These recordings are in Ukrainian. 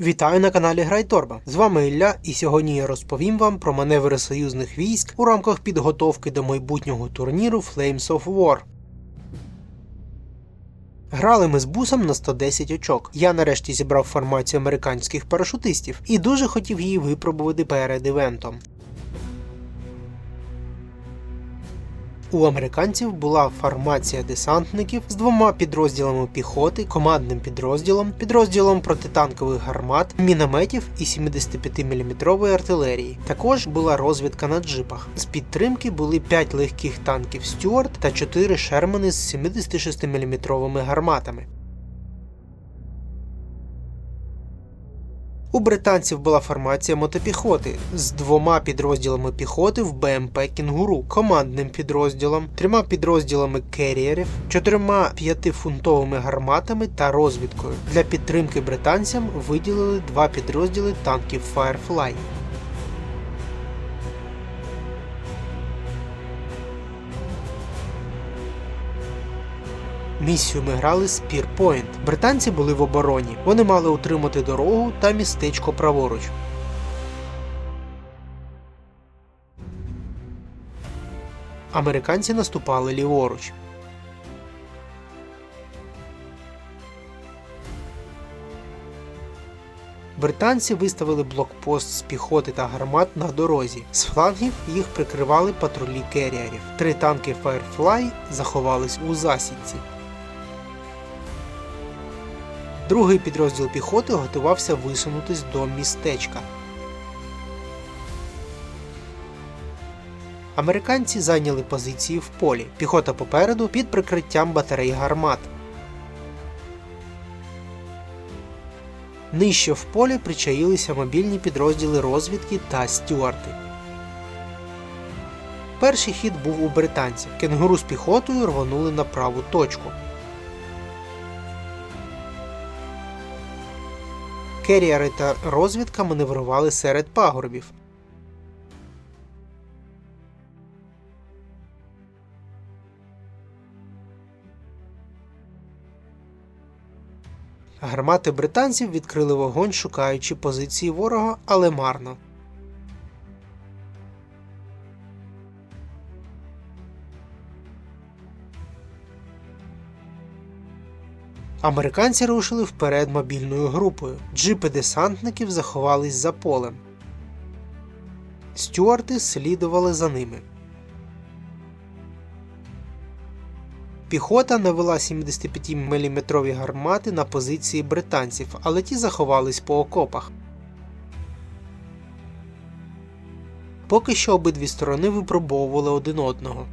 Вітаю на каналі Грайторба. З вами Ілля, і сьогодні я розповім вам про маневри союзних військ у рамках підготовки до майбутнього турніру Flames of War. Грали ми з бусом на 110 очок. Я нарешті зібрав формацію американських парашутистів і дуже хотів її випробувати перед івентом. У американців була формація десантників з двома підрозділами піхоти, командним підрозділом, підрозділом протитанкових гармат, мінометів і 75-мм артилерії. Також була розвідка на джипах. З підтримки були 5 легких танків Стюарт та 4 Шермани з 76-мм гарматами. У британців була формація мотопіхоти з двома підрозділами піхоти в БМП Кінгуру, командним підрозділом, трьома підрозділами керіерів, чотирма п'ятифунтовими гарматами та розвідкою. Для підтримки британцям виділили два підрозділи танків Firefly. Місію ми грали з Пірпойнт. Британці були в обороні. Вони мали утримати дорогу та містечко праворуч. Американці наступали ліворуч. Британці виставили блокпост з піхоти та гармат на дорозі. З флангів їх прикривали патрулі керіерів. Три танки Firefly заховались у засідці. Другий підрозділ піхоти готувався висунутись до містечка. Американці зайняли позиції в полі. Піхота попереду під прикриттям батарей гармат. Нижче в полі причаїлися мобільні підрозділи розвідки та стюарти. Перший хід був у британців. Кенгуру з піхотою рвонули на праву точку. Керіери та розвідка маневрували серед пагорбів. Гармати британців відкрили вогонь, шукаючи позиції ворога, але марно. Американці рушили вперед мобільною групою. Джипи десантників заховались за полем. Стюарти слідували за ними. Піхота навела 75-мм гармати на позиції британців, але ті заховались по окопах. Поки що обидві сторони випробовували один одного.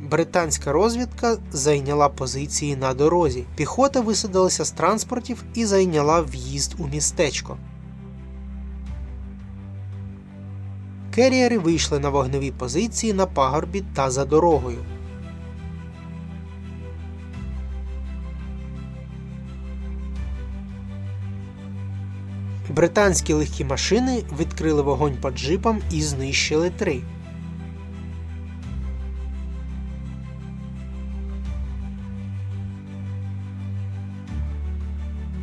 Британська розвідка зайняла позиції на дорозі. Піхота висадилася з транспортів і зайняла в'їзд у містечко. Керіери вийшли на вогневі позиції на пагорбі та за дорогою. Британські легкі машини відкрили вогонь по джипам і знищили три.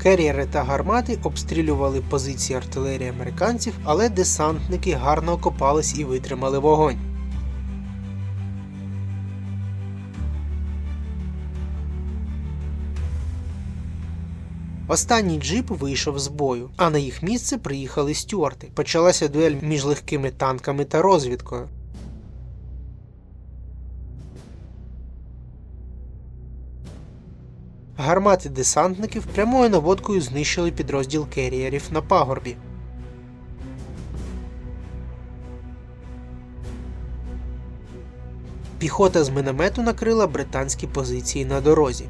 Керіери та гармати обстрілювали позиції артилерії американців, але десантники гарно окопались і витримали вогонь. Останній джип вийшов з бою, а на їх місце приїхали стюарти. Почалася дуель між легкими танками та розвідкою. Гармати десантників прямою наводкою знищили підрозділ керієрів на пагорбі. Піхота з миномету накрила британські позиції на дорозі.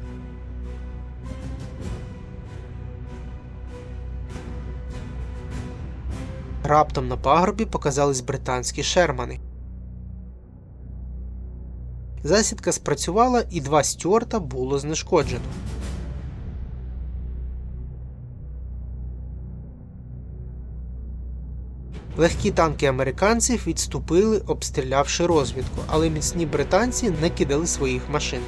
Раптом на пагорбі показались британські шермани. Засідка спрацювала і два стюарта було знешкоджено. Легкі танки американців відступили, обстрілявши розвідку, але міцні британці не кидали своїх машин.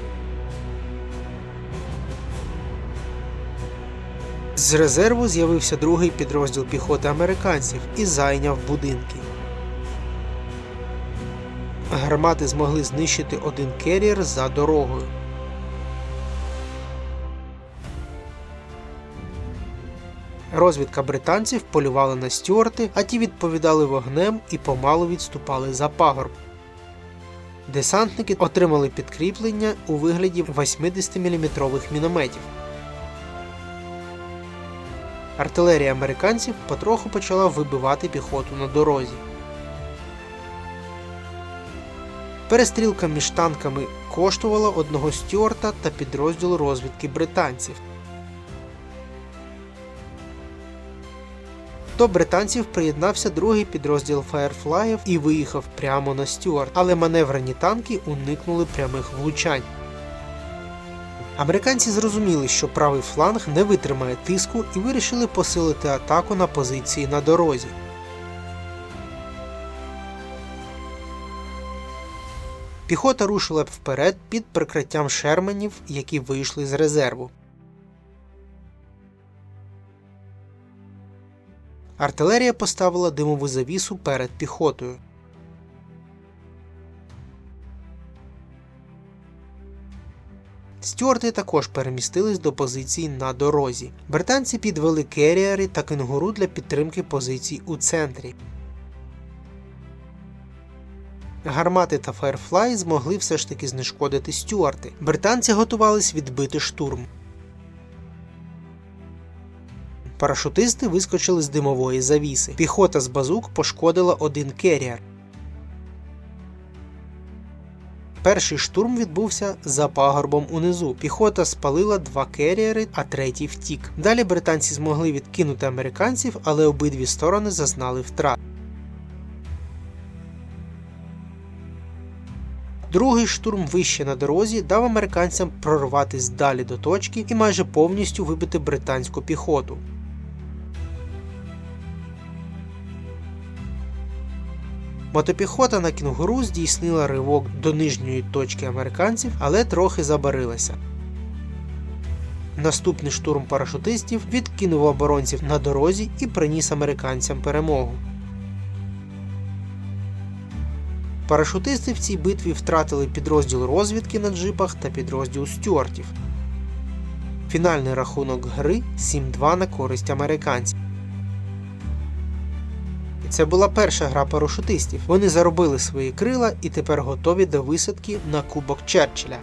З резерву з'явився другий підрозділ піхоти американців і зайняв будинки. Гармати змогли знищити один керріер за дорогою. Розвідка британців полювала на стюарти, а ті відповідали вогнем і помалу відступали за пагорб. Десантники отримали підкріплення у вигляді 80-мм мінометів. Артилерія американців потроху почала вибивати піхоту на дорозі. Перестрілка між танками коштувала одного стюарта та підрозділу розвідки британців. До британців приєднався другий підрозділ Фаєрфлаїв і виїхав прямо на Стюарт, але маневрені танки уникнули прямих влучань. Американці зрозуміли, що правий фланг не витримає тиску і вирішили посилити атаку на позиції на дорозі. Піхота рушила вперед під прикриттям шерменів, які вийшли з резерву. Артилерія поставила димову завісу перед піхотою. Стюарти також перемістились до позицій на дорозі. Британці підвели керіари та кенгуру для підтримки позицій у центрі. Гармати та Firefly змогли все ж таки знешкодити стюарти. Британці готувались відбити штурм. Парашутисти вискочили з димової завіси. Піхота з базук пошкодила один керіар. Перший штурм відбувся за пагорбом унизу. Піхота спалила два керіари, а третій втік. Далі британці змогли відкинути американців, але обидві сторони зазнали втрат. Другий штурм вище на дорозі дав американцям прорватися далі до точки і майже повністю вибити британську піхоту. Мотопіхота на кінгуру здійснила ривок до нижньої точки американців, але трохи забарилася. Наступний штурм парашутистів відкинув оборонців на дорозі і приніс американцям перемогу. Парашутисти в цій битві втратили підрозділ розвідки на джипах та підрозділ стюартів. Фінальний рахунок гри 7-2 на користь американців. Це була перша гра парашутистів. Вони заробили свої крила і тепер готові до висадки на Кубок Черчилля.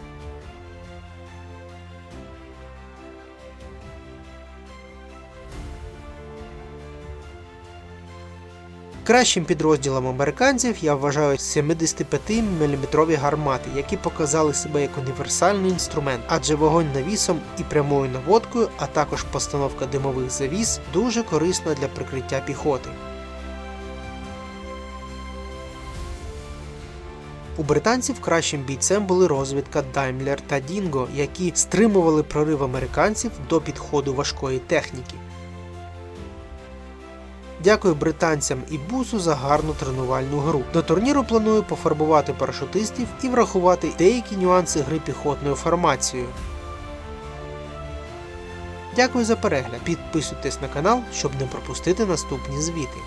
Кращим підрозділом американців я вважаю 75-мм гармати, які показали себе як універсальний інструмент, адже вогонь навісом і прямою наводкою, а також постановка димових завіс дуже корисна для прикриття піхоти. У британців кращим бійцем були розвідка Даймлер та Дінго, які стримували прорив американців до підходу важкої техніки. Дякую британцям і бусу за гарну тренувальну гру. До турніру планую пофарбувати парашутистів і врахувати деякі нюанси гри піхотною формацією. Дякую за перегляд. Підписуйтесь на канал, щоб не пропустити наступні звіти.